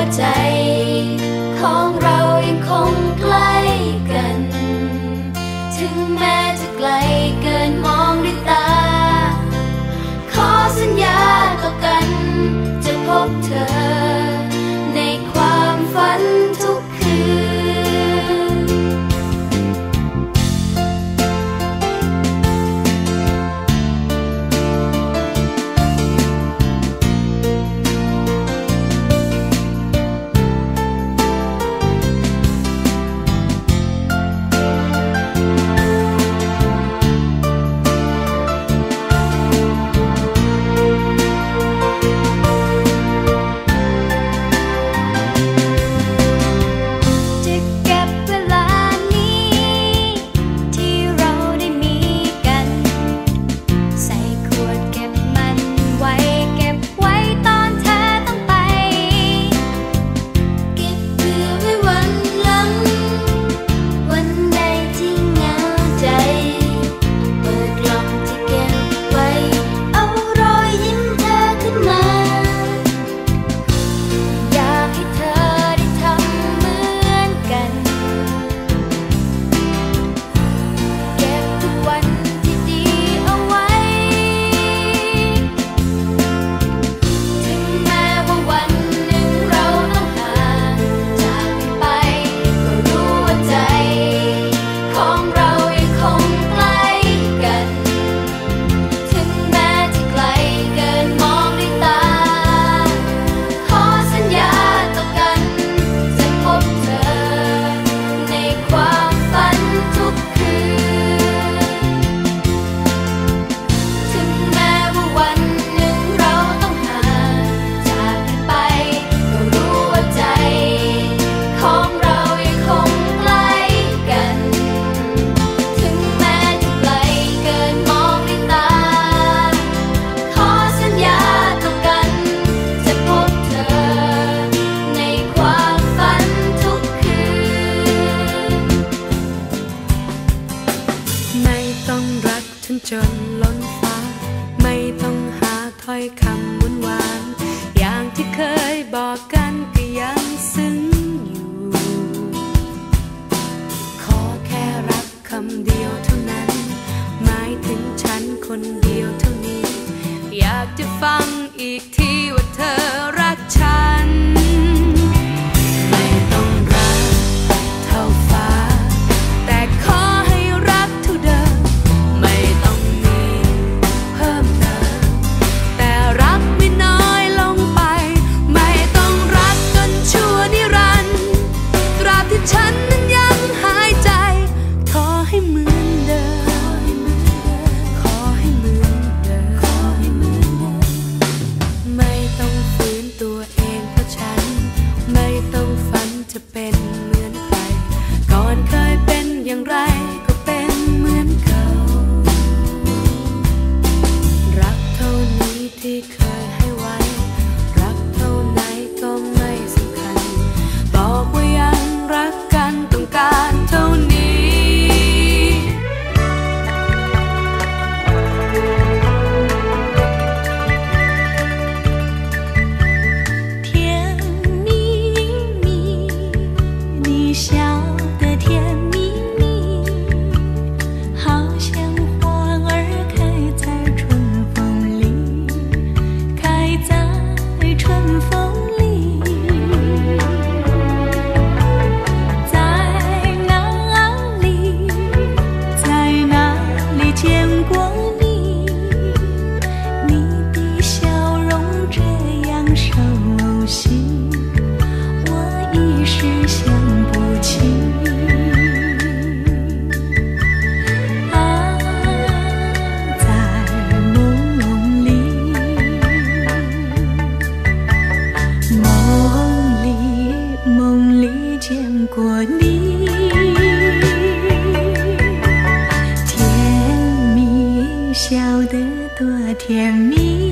what I อยคำหวานหวานอย่างที่เคยบอกกันก็ยังซึ้งอยู่ ขอแค่รักคำเดียวเท่านั้น หมายถึงฉันคนเดียวเท่านี้ อยากจะฟังอีกทีว่าเธอรักฉัน เป็น 笑得多甜蜜。